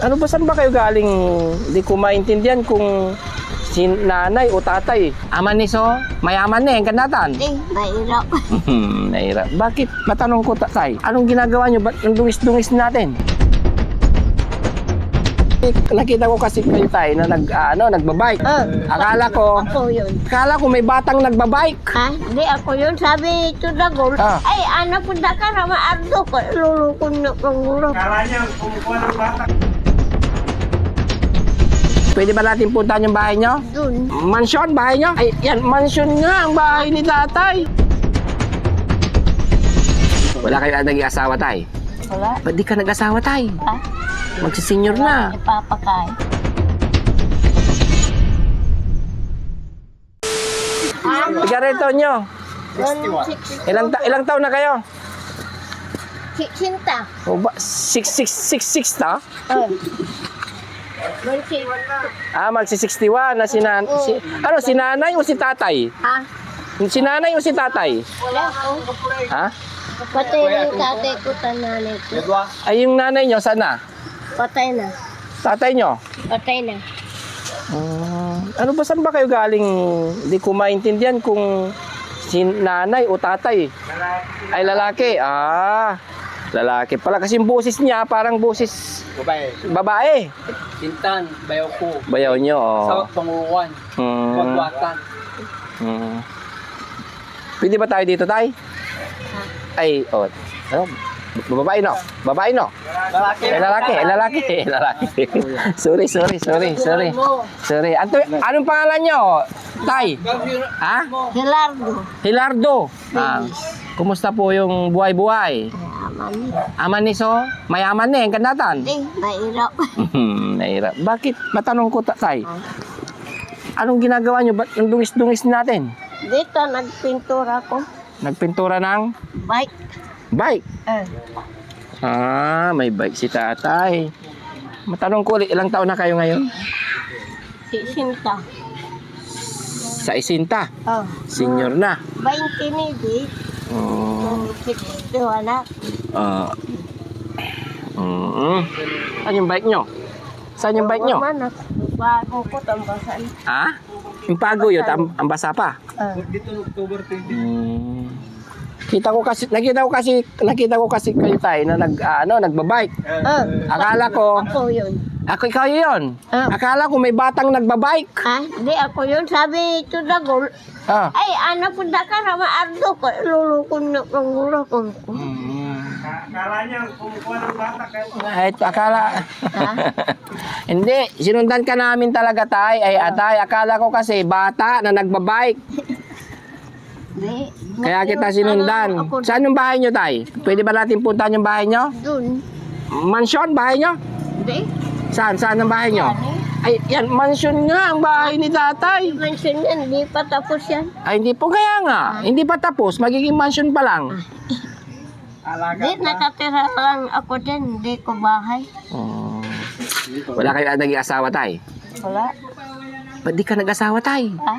Ano ba, saan ba kayo galing? Hindi ko maintindihan kung si nanay o tatay. Aman ni so, mayaman na yung kanatan. Mahirap. Hmm, Nahirap. Bakit? Matanong ko, tatay. Anong ginagawa nyo? Ba't ang dungis-dungis natin? Nakita ko kasi kayo tayo na nag, ah, ano, nagbabike. Ah, Akala ko, Ako yun. akala ko may batang nagbabike. Ha? Hindi ako yun. Sabi ito na gol. Ah. Ay, anak ko na ka na maardo ko. Lulukon na kong ulo. Pwede ba natin puntahan yung bahay nyo? Dun. Mansion, bahay nyo? Ay, yan, mansion nga ang bahay ni tatay. Wala kayo naging asawa, tay? Wala. Ba't di ka nag-asawa, tay? Ha? Magsisenyor na. Ipapakain. Sigareto nyo. Ilang, ta- ilang taon na kayo? Sinta. O ba, six, six, six, six ta? Oh. Mansi. Ah, magsi 61 na si, nan- si ano si nanay o si tatay? Ha? Si nanay o si tatay? Wala. Ha? Patay yung tatay ko, tananay ko. Ay yung nanay nyo sana? Patay na. Tatay nyo? Patay na. Ah, ano ba saan ba kayo galing? Hindi ko maintindihan kung si nanay o tatay. Ay lalaki. Ah, lalaki pala kasi yung boses niya parang boses Babae. babae. Tintan, bayaw ko. Bayaw. Sa Oh. panguruan. Hmm. Wagwatan. Hmm. Pwede ba tayo dito, tay? Ay, oh. Ano? Babae no? Babae no? Lalaki. Eh, lalaki, eh, lalaki, eh, lalaki. sorry, sorry, sorry, sorry. Sorry. Anto, anong pangalan nyo? Tay? Ha? Hilardo. Hilardo. Ah, kumusta po yung buhay-buhay? Aman. Aman ni so? Mayaman na yung kanatan. Hindi, mahirap. Hmm, Nahirap. Bakit? Matanong ko, ta- tay. Anong ginagawa nyo? Ba't ang dungis-dungis natin? Dito, nagpintura ko. Nagpintura ng Bike. bike. Eh. Ah, may bike si tatay. Matanong ko ulit, ilang taon na kayo ngayon? Si Sinta. Sa isinta. Oh. Senior na. 20 ni di. Oh. 60 anak. Ah. Mm. Saan yung bike nyo? Saan yung bike nyo? Manak. Bago ko tambasan. Ha? Yung pago yun, ang, ang basa pa. Ah. Dito October 20. Mm. Kita ko kasi, nakita ko kasi, nakita ko kasi kayo tayo na nag, ah, ano, nagbabike. Ah. Akala ko, Ako yun. Ako ikaw yun. Ah. Akala ko may batang nagbabike. Ha? Hindi ako yun. Sabi ito na gol. Ah. Ay, anak ko na ka na maardo ko. Lulukon na kong ulo ko. Ay, akala. Ha? Hindi, sinundan ka namin talaga, tay. Ay, atay, akala ko kasi bata na nagbabike. Hindi. Kaya kita sinundan. Ako Saan yung bahay nyo, tay? Pwede ba natin puntahan yung bahay nyo? dun. Mansion, bahay nyo? Hindi. Saan? Saan ang bahay nyo? Ay, yan, mansion nga ang bahay ni tatay. Mansion yan. Hindi pa tapos yan. Ay, hindi po kaya nga. Hindi pa tapos. Magiging mansion pa lang. Hindi. Nakatira lang ako dyan. Hindi ko bahay. Oh. Wala kayo naging asawa, tay? Wala. Ba't di ka nag-asawa, tay? Ha?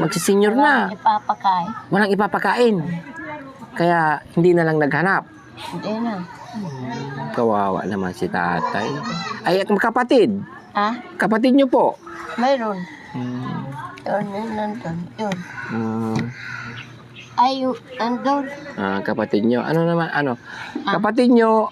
Magsisenyor na. Ipapakain. Walang ipapakain. Kaya hindi na lang naghanap. Hindi na. Kawawa naman si tatay. Ay, at kapatid. Ha? Kapatid nyo po. Mayroon. Hmm. Yun, yun, nandun. Yun. Hmm. Ay, nandun. Ah, kapatid nyo. Ano naman, ano? Kapatid nyo,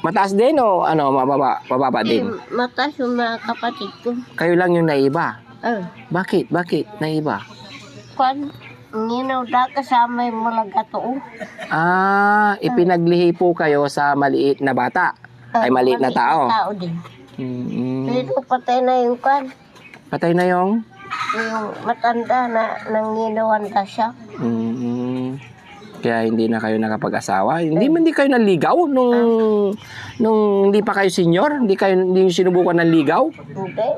mataas din o ano, mababa, mababa Hindi, din? matas yung mga kapatid ko. Kayo lang yung naiba. Oh. Bakit? Bakit naiba? Kwan, nginaw da kasama yung mga gato. Ah, ipinaglihi po kayo sa maliit na bata. Ay, maliit na tao. tao din. Mm, Pero patay na yung kwan. patay na yung... Yung matanda na nanginawan na siya. Mm, kaya hindi na kayo nakapag-asawa. Hindi man di kayo naligaw nung nung hindi pa kayo senior, hindi kayo hindi niyo sinubukan ng ligaw. Hindi.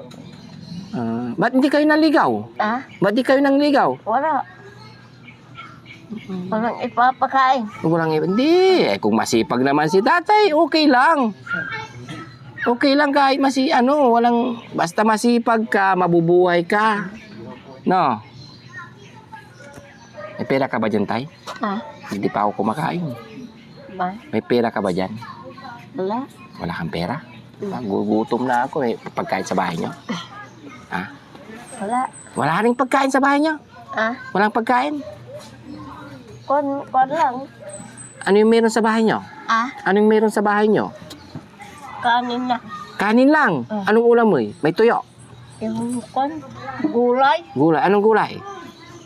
Ah, ba't hindi kayo naligaw? Ha? Ba't di kayo nang ligaw? Wala. Walang ipapakain. Walang hindi. Eh, kung masipag naman si tatay, okay lang. Okay lang kahit masi ano, walang basta masipag ka, mabubuhay ka. No. May pera ka ba dyan, tay? Ha? Hindi pa ako kumakain. Ba? May pera ka ba dyan? Wala. Wala kang pera? Ah, gugutom na ako eh. Pagkain sa bahay nyo? Wala. Wala rin pagkain sa bahay nyo? Ah, Walang pagkain? Kon, kon lang. Ano yung meron sa bahay nyo? Ah, Anong meron sa bahay nyo? kanin na. Kanin lang. Ah. Anong ulam mo eh? May tuyo. Yung kon, gulay. Gulay. Anong gulay?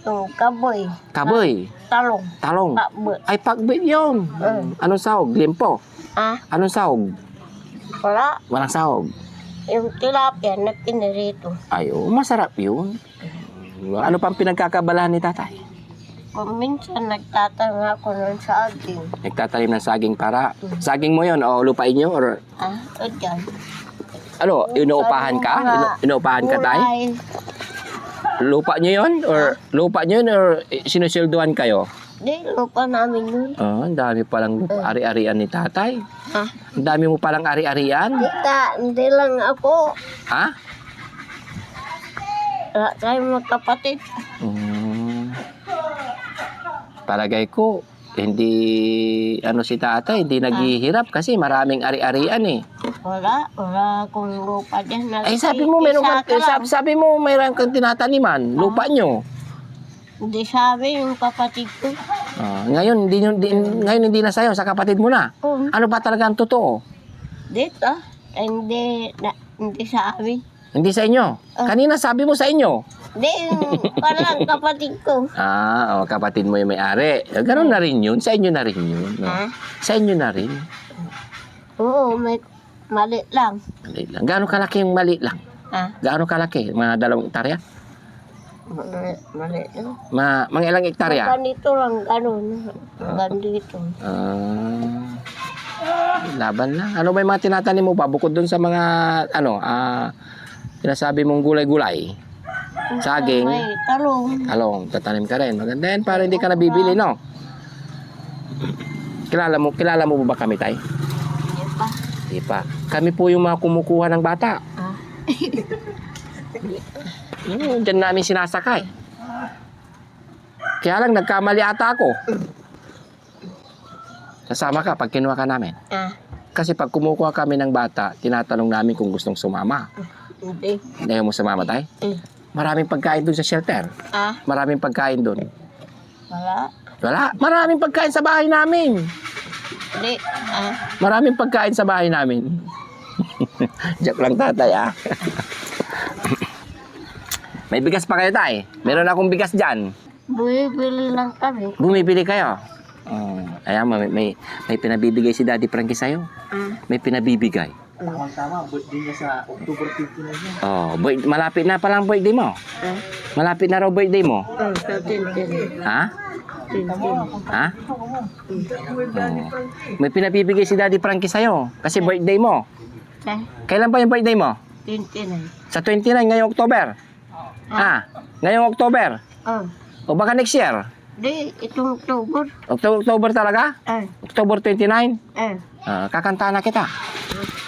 Yung kaboy. Kaboy. Talong. Talong. Pakbo. Ay, pagbit yun. Mm. Anong sahog? Limpo. Ah, Anong sahog? wala. Walang sahog. Yung tilapia na pinirito. Ay, oh, masarap yun. Ano pang pinagkakabalahan ni tatay? Kung minsan nagtatanga ako ng saging. Nagtatanim ng saging para... Saging mo yun o lupain nyo? Or, Ah, o dyan. ano, inuupahan ka? Inu, inuupahan ka tayo? Gulay. Lupa nyo yun? Or lupa nyo yun? Or eh, sinusilduhan kayo? Di, lupa namin yun. Oh, ang dami palang lupa, ari-arian ni tatay. Ah, Ang dami mo palang ari-arian. Tita, hindi lang ako. Ha? Wala tayong magkapatid. Mm. Palagay ko, hindi, ano si tatay, hindi naghihirap kasi maraming ari-arian eh. Wala, wala akong lupa dyan. Ay, sabi mo, meron kang, sabi, sabi mo, meron kang tinataniman, lupa nyo. Hindi sabi yung kapatid ko. Ah, ngayon, hindi, nyo- di, ngayon hindi na sa'yo, sa kapatid mo na. Oh, Ano ba talaga ang totoo? dito. Hindi, na, hindi sabi. Hindi sa inyo. Ah. Kanina sabi mo sa inyo. Hindi, parang kapatid ko. Ah, oh, kapatid mo yung may-ari. Ganun na rin yun. Sa inyo na rin yun. no? Ha? Sa inyo na rin. Oo, may mali lang. Maliit lang. Gaano kalaki yung maliit lang? Ha? Gaano kalaki? Mga dalawang hektarya? Mali, mali lang. Ma, mga ilang hektarya? Ganito lang, ganun. Ganito. Ah, laban lang. Ano ba yung mga tinatanim mo pa? Bukod dun sa mga, ano, ah, sinasabi mong gulay-gulay. Saging. May talong. Talong, tatanim ka rin. Maganda yan para hindi ka nabibili, no? Kilala mo, kilala mo ba kami, tay? Hindi pa. Di pa. Kami po yung mga kumukuha ng bata. Ah. Yung dyan namin sinasakay. Kaya lang, nagkamali ata ako. Kasama ka pag kinuha ka namin. Ah, Kasi pag kumukuha kami ng bata, tinatanong namin kung gustong sumama. hindi. Ayaw mo sumama, tay? Eh, Maraming pagkain doon sa shelter. Ah, Maraming pagkain doon. wala. Wala. Maraming pagkain sa bahay namin. Hindi. Ah, Maraming pagkain sa bahay namin. Joke lang tatay ah. May bigas pa kayo tay. Meron akong bigas dyan. bumibili lang kami. Bumibili kayo. Oh, ayan, may, may, may pinabibigay si Daddy Frankie sa'yo. Ah, May pinabibigay. Tama-tama, birthday niya sa October 15 na yun. Oh, boy, malapit na palang birthday mo. ah, Malapit na raw birthday mo. ah, sa tintin. Ha? Ha? Oh. May pinabibigay si Daddy Frankie sa'yo. Kasi birthday mo. Sa Kailan pa yung birthday mo? tintin. Sa 29 ngayong October. Ah, ngayong October. Oh, O baka next year. Di, itong tubod. October, October talaga? Ah, October 29? ah, Ah, kakanta na kita.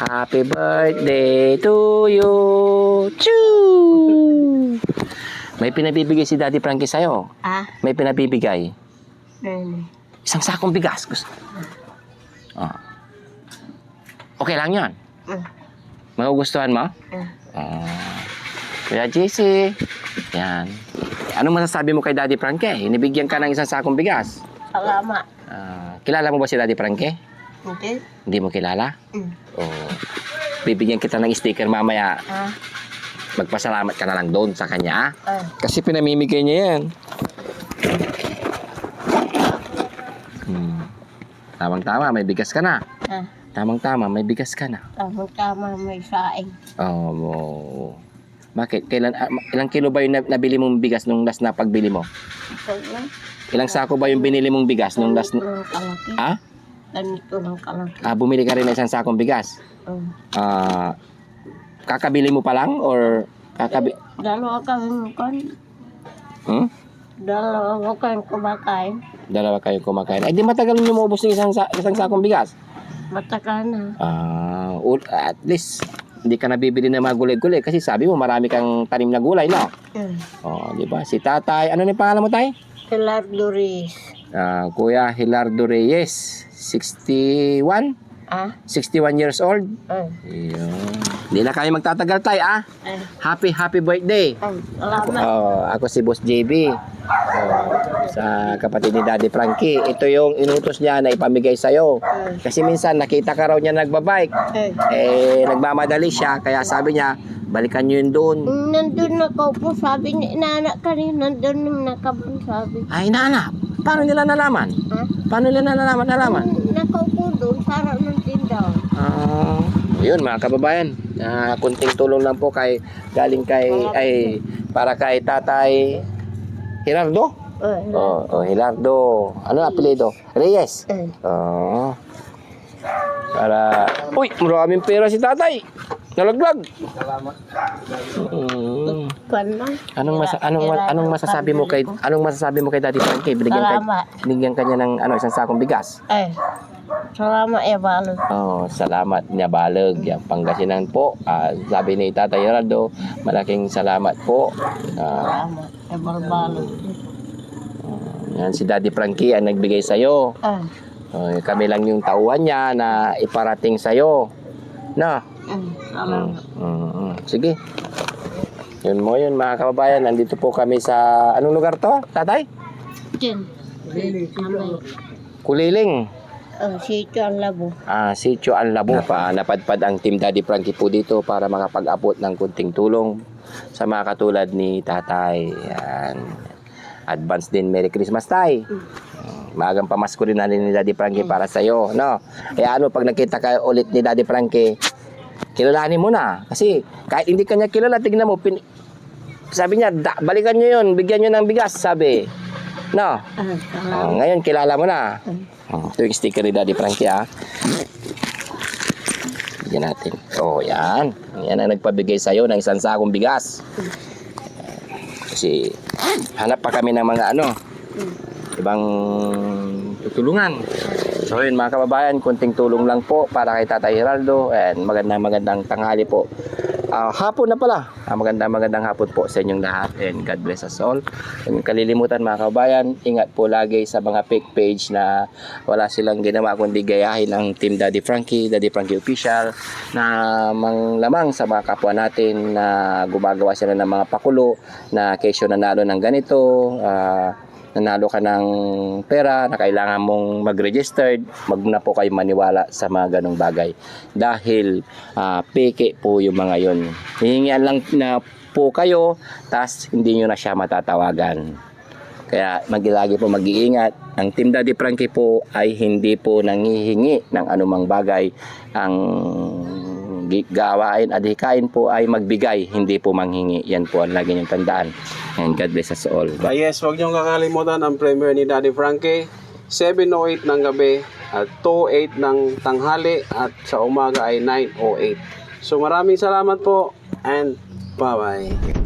Happy birthday to you. Choo! May pinabibigay si Daddy Frankie sa'yo. ah, May pinabibigay. nene. Isang sakong bigas. Gusto. Ah. Okay lang yan. Ah, Magugustuhan mo? ah. Ah. Kuya JC. Yan. Ano masasabi mo kay Daddy Frankie? Inibigyan ka ng isang sakong bigas. Salamat. Ah, kilala mo ba si Daddy Frankie? Hindi. Hindi mo kilala? Mm. O bibigyan kita ng sticker mamaya. Ah, Magpasalamat ka na lang doon sa kanya. ah. ah, Kasi pinamimigay niya yan. Hmm. Tamang-tama, may bigas ka na. ah. Tamang-tama, may bigas ka na. Tama-tama may saing. Oh, mo. Bakit? Kailan, ah, ilang kilo ba yung na- nabili mong bigas nung last na pagbili mo? Ilang sako ba yung binili mong bigas nung last na... kalaki. Ah? Ganito kalaki. ah bumili ka rin ng isang sakong bigas? Oh. Ah, kakabili mo pa lang or kakabi... Dalawa kami kan. Hmm? Dalawa kami kumakain. Dalawa kayo kumakain. Ay, di matagal nyo maubos ng isang, sa- isang sakong bigas. Matagal na. Ah, ul- at least hindi ka nabibili ng mga gulay-gulay kasi sabi mo marami kang tanim na gulay, no? Hmm. Oh, di ba? Si Tatay, ano ni pangalan mo, Tay? Pilar Doris. Ah, Kuya Hilardo Reyes, 61. Ah? 61 years old. Ay. Yun. Hindi na kami magtatagal tay ah. Ay. Happy, happy birthday. Ay. Salamat. Oh, ako si Boss JB. Oh, sa kapatid ni Daddy Frankie. Ito yung inutos niya na ipamigay sa'yo. Ay. Kasi minsan nakita ka raw niya nagbabike. Ay. Eh, nagmamadali siya. Kaya sabi niya, balikan niyo yun doon. Nandun nakaupo, sabi ni inanak kanina, nandun yung nakabun, sabi. Ay, nana, paano nila nalaman? Ha? Paano nila nalaman? Nalaman? Nakaupo doon, ng tindahan. Ah, yun mga kababayan. Ah, kunting tulong lang po kay galing kay ay para kay Tatay Hirardo. Ay. Oh, oh Hilardo. Ano ang apelyido? Reyes. Ay. Oo. Para Uy, maraming pera si Tatay. Nalaglag. Mm. Kwan lang. Anong masa anong anong masasabi mo kay anong masasabi mo kay Daddy Frankie? Binigyan ka Salamat. binigyan kanya ng ano isang sakong bigas. Ay. Salamat ya balo. Oh, salamat niya balag yang Pangasinan po. Ah, sabi ni Tatay Geraldo, malaking salamat po. Ah, Salamat ya balo. yan si Daddy Frankie ang nagbigay sa iyo. Ay. Oh, kami lang yung tauhan niya na iparating sa iyo. Na. Ay. Salamat. Mm, mm. Sige. Yun mo yun mga kababayan. Nandito po kami sa anong lugar to, Tatay? Din. Kamay. Kuliling. Oh, sityo ang labo. Ah, Sitio Anlabo. Pa, napadpad ang Team Daddy Frankie po dito para makapag-abot ng kunting tulong sa mga katulad ni Tatay. Yan. Advance din Merry Christmas, Tay. Mm, Maagang pamasko rin natin ni Daddy Frankie para sa iyo, no? Kaya ano, pag nakita ka ulit ni Daddy Frankie, kilalanin mo na. Kasi kahit hindi kanya kilala, tignan mo, pin- sabi niya, da, balikan niyo yun, bigyan niyo ng bigas, sabi. No? Ay. Salamat. Oh, ngayon, kilala mo na. Oh, ito yung sticker ni Daddy Frankie, ah. Bigyan natin. Oh, yan. Yan ang nagpabigay sa'yo ng isang sakong bigas. Kasi, hanap pa kami ng mga ano, ibang tutulungan. So yun mga kababayan, kunting tulong lang po para kay Tatay Geraldo and magandang magandang tanghali po. Ah, hapon na pala. Ah, magandang magandang hapon po sa inyong lahat and God bless us all. Niyong kalilimutan mga kababayan, ingat po lagi sa mga fake page na wala silang ginawa kundi gayahin ang Team Daddy Frankie, Daddy Frankie Official na manglamang sa mga kapwa natin na gumagawa sila ng mga pakulo na kesyo nanalo ng ganito, ah, nanalo ka ng pera na kailangan mong mag-registered, wag na po kayo maniwala sa mga ganong bagay. Dahil ah, peke po yung mga yon. Hihingian lang na po kayo, tas hindi nyo na siya matatawagan. Kaya magilagi po mag-iingat. Ang Team Daddy Frankie po ay hindi po nangihingi ng anumang bagay. Ang gawain at hikain po ay magbigay, hindi po manghingi. Yan po ang lagi niyong tandaan. And God bless us all. Ah, yes, huwag niyong kakalimutan ang premiere ni Daddy Frankie. 7.08 ng gabi at 2.08 ng tanghali at sa umaga ay 9.08. So maraming salamat po and bye-bye.